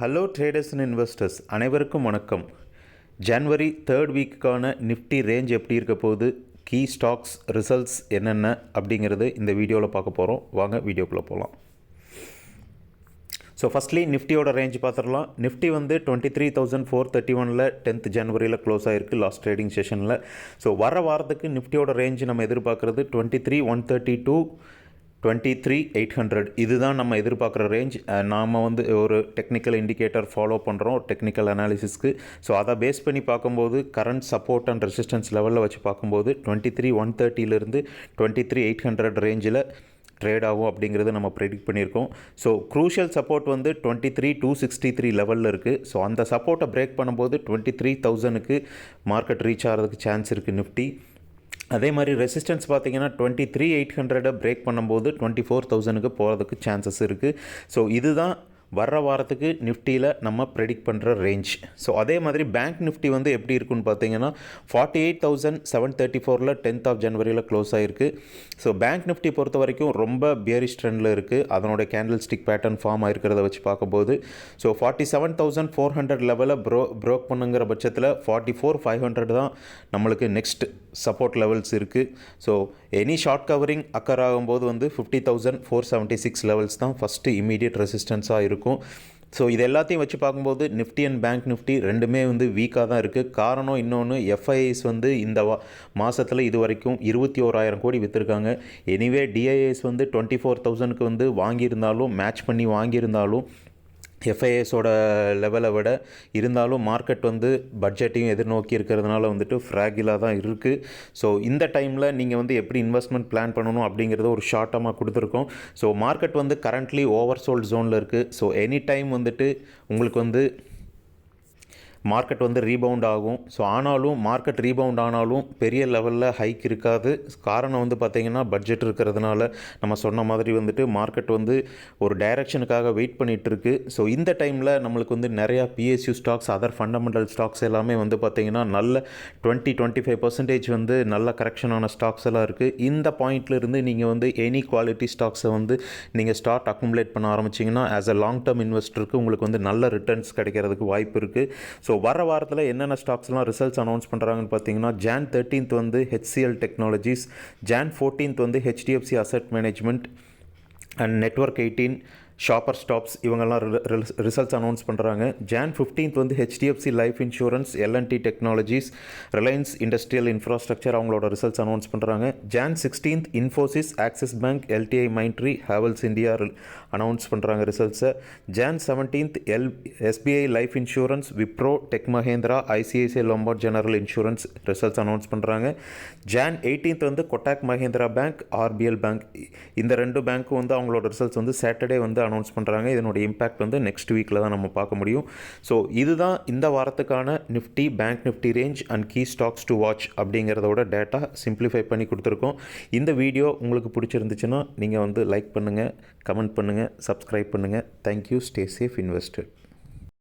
Hello traders and investors அனைவருக்கும் வணக்கம். January third வீக்குக்கான நிஃப்டி ரேஞ்ச் எப்படி இருக்க போகுது? கீ ஸ்டாக்ஸ் ரிசல்ட்ஸ் என்னென்ன அப்படிங்கிறது இந்த வீடியோவில் பார்க்க போகிறோம் வாங்க வீடியோக்குள்ளே போகலாம் ஸோ ஃபஸ்ட்லி நிஃப்டியோட ரேஞ்ச் பார்த்துடலாம். நிஃப்டி வந்து twenty three thousand four thirty ஒனில் டென்த் ஜனவரியில் க்ளோஸ் ஆகிருக்கு லாஸ்ட் ட்ரேடிங் செஷனில் ஸோ வர வாரத்துக்கு நிஃப்டியோட ரேஞ்ச் நம்ம எதிர்பார்க்குறது twenty three one thirty two twenty three eight hundred இதுதான் நம்ம எதிர்பார்க்குற ரேஞ்ச் நாம் வந்து ஒரு டெக்னிக்கல் இண்டிகேட்டர் ஃபாலோ பண்ணுறோம் டெக்னிக்கல் அனாலிசிஸ்க்கு ஸோ அதை பேஸ் பண்ணி பார்க்கும்போது கரண்ட் சப்போர்ட் அண்ட் ரெசிஸ்டன்ஸ் லெவலில் வச்சு பார்க்கும்போது டுவெண்ட்டி த்ரீ ஒன் தேர்ட்டியிலேருந்து டுவெண்ட்டி த்ரீ எயிட் ஹண்ட்ரட் ரேஞ்சில் ட்ரேட் ஆகும் அப்படிங்கிறது நம்ம ப்ரெடிக்ட் பண்ணியிருக்கோம். ஸோ க்ரூஷியல் சப்போர்ட் வந்து twenty three two sixty three லெவலில் இருக்குது ஸோ அந்த சப்போர்ட்டை பிரேக் பண்ணும்போது டுவெண்ட்டி த்ரீ தௌசண்ட்க்கு மார்க்கெட் ரீச் ஆகிறதுக்கு சான்ஸ் இருக்குது நிஃப்டி அதே மாதிரி ரெசிஸ்டன்ஸ் பார்த்தீங்கன்னா டுவெண்ட்டி த்ரீ எயிட் ஹண்ட்ரடை பிரேக் பண்ணும்போது டுவெண்ட்டி ஃபோர் தௌசண்ட்க்கு போகிறதுக்கு சான்சஸ் இருக்குது ஸோ இதுதான் வர்ற வாரத்துக்கு நிஃப்டியில் நம்ம ப்ரெடிக்ட் பண்ணுற ரேஞ்ச் ஸோ அதே மாதிரி பேங்க் நிஃப்டி வந்து எப்படி இருக்குன்னு பார்த்தீங்கன்னா forty eight thousand seven thirty ஃபோரில் டென்த் ஆஃப் ஜனவரியில் க்ளோஸ் ஆகிருக்கு ஸோ பேங்க் நிஃப்டி பொறுத்த வரைக்கும் ரொம்ப பியரிஷ் ட்ரெண்டில் இருக்குது அதனோட கேண்டில் ஸ்டிக் பேட்டர்ன் ஃபார்ம் ஆயிருக்கிறத வச்சு பார்க்கும்போது so forty seven thousand four hundred லெவலில் ப்ரோ ப்ரோக் பண்ணுங்கிற பட்சத்தில் ஃபார்ட்டி ஃபோர் ஃபைவ் ஹண்ட்ரட் தான் நம்மளுக்கு நெக்ஸ்ட் சப்போர்ட் லெவல்ஸ் இருக்குது so any short covering occur ஆகும்போது வந்து fifty thousand four seventy six levels தான் ஃபஸ்ட்டு இமீடியட் ரெசிஸ்டன்ஸாக இருக்கும். ஸோ இது எல்லாத்தையும் வச்சு பார்க்கும்போது நிஃப்டி அண்ட் பேங்க் நிஃப்டி ரெண்டுமே வந்து வீக்காக தான் இருக்குது காரணம் இன்னொன்று எஃப்ஐஐஸ் வந்து இந்த வா மாதத்தில் இது வரைக்கும் இருபத்தி ஓராயிரம் கோடி விற்றுருக்காங்க எனிவே டிஐஎஸ் வந்து டுவெண்ட்டி ஃபோர் தௌசண்ட்க்கு வந்து வாங்கியிருந்தாலும் மேட்ச் பண்ணி வாங்கியிருந்தாலும் எஃப்ஐஎஸோட லெவலை விட இருந்தாலும் மார்க்கெட் வந்து பட்ஜெட்டையும் எதிர்நோக்கி இருக்கிறதுனால வந்துட்டு ஃப்ராகிலாக தான் இருக்குது ஸோ இந்த டைமில் நீங்கள் வந்து எப்படி இன்வெஸ்ட்மெண்ட் பிளான் பண்ணணும் அப்படிங்கிறத ஒரு ஷார்ட்டமாக கொடுத்துருக்கோம். ஸோ மார்க்கெட் வந்து கரண்ட்லி ஓவர் சோல்ட் ஜோனில் இருக்குது ஸோ எனி டைம் வந்துட்டு உங்களுக்கு வந்து மார்க்கெட் வந்து ரீபவுண்ட் ஆகும். ஸோ ஆனாலும் மார்க்கெட் ரீபவுண்ட் ஆனாலும் பெரிய லெவலில் ஹைக் இருக்காது. காரணம் வந்து பார்த்திங்கன்னா பட்ஜெட் இருக்கிறதுனால நம்ம சொன்ன மாதிரி வந்துட்டு மார்க்கெட் வந்து ஒரு டைரக்ஷனுக்காக வெயிட் பண்ணிகிட்ருக்கு ஸோ இந்த டைமில் நம்மளுக்கு வந்து நிறையா PSU stocks other fundamental stocks எல்லாமே வந்து பார்த்திங்கன்னா நல்ல டுவெண்ட்டி டுவெண்ட்டி ஃபைவ் பர்சன்டேஜ் வந்து நல்ல கரெக்ஷனான ஸ்டாக்ஸ் எல்லாம் இருக்குது இந்த பாயிண்ட்லேருந்து நீங்கள் வந்து எனி குவாலிட்டி ஸ்டாக்ஸை வந்து நீங்கள் ஸ்டார்ட் அக்குமுலேட் பண்ண ஆரம்பிச்சிங்கன்னா ஆஸ் அ லாங் டேர்ம் இன்வெஸ்டருக்கு உங்களுக்கு வந்து நல்ல ரிட்டர்ன்ஸ் கிடைக்கிறதுக்கு வாய்ப்பு இருக்குது ஸோ வர வாரத்தில் என்னென்ன ஸ்டாக்ஸ்லாம் ரிசல்ட்ஸ் அனௌன்ஸ் பண்ணுறாங்கன்னு பார்த்தீங்கன்னா ஜான் தேர்ட்டீன்த் வந்து ஹெச்சிஎல் டெக்னாலஜிஸ் ஜான் ஃபோர்டீன்த் வந்து HDFC asset management and network eighteen shopper stops இவங்கெல்லாம் ரிசல்ட்ஸ் அனௌன்ஸ் பண்ணுறாங்க ஜான் ஃபிஃப்டீன்த் வந்து HDFC life insurance L and T technologies Reliance industrial infrastructure அவங்களோட ரிசல்ட்ஸ் அனௌன்ஸ் பண்ணுறாங்க Jan sixteenth Infosys Axis bank LTI Mindtree Havells India announce பண்ணுறாங்க ரிசல்ட்ஸை Jan seventeenth L SBI life insurance Wipro tech Mahindra ICICI Lombard general insurance results announce பண்ணுறாங்க Jan eighteenth வந்து Kotak Mahindra bank RBL bank இந்த ரெண்டு பேங்க்கும் வந்து அவங்களோட results வந்து Saturday வந்து announce பண்ணுறாங்க இதனுடைய இம்பேக்ட் வந்து நெக்ஸ்ட் வீக்கில் தான் நம்ம பார்க்க முடியும். ஸோ இதுதான் இந்த வாரத்துக்கான Nifty bank Nifty range and key stocks to watch அப்படிங்கிறதோட டேட்டா சிம்பிளிஃபை பண்ணி கொடுத்துருக்கோம். இந்த வீடியோ உங்களுக்கு பிடிச்சிருந்துச்சுன்னா நீங்கள் வந்து லைக் பண்ணுங்கள் கமெண்ட் பண்ணுங்கள் சப்ஸ்கிரைப் பண்ணுங்கள் தேங்க்யூ ஸ்டே சேஃப் இன்வெஸ்டட்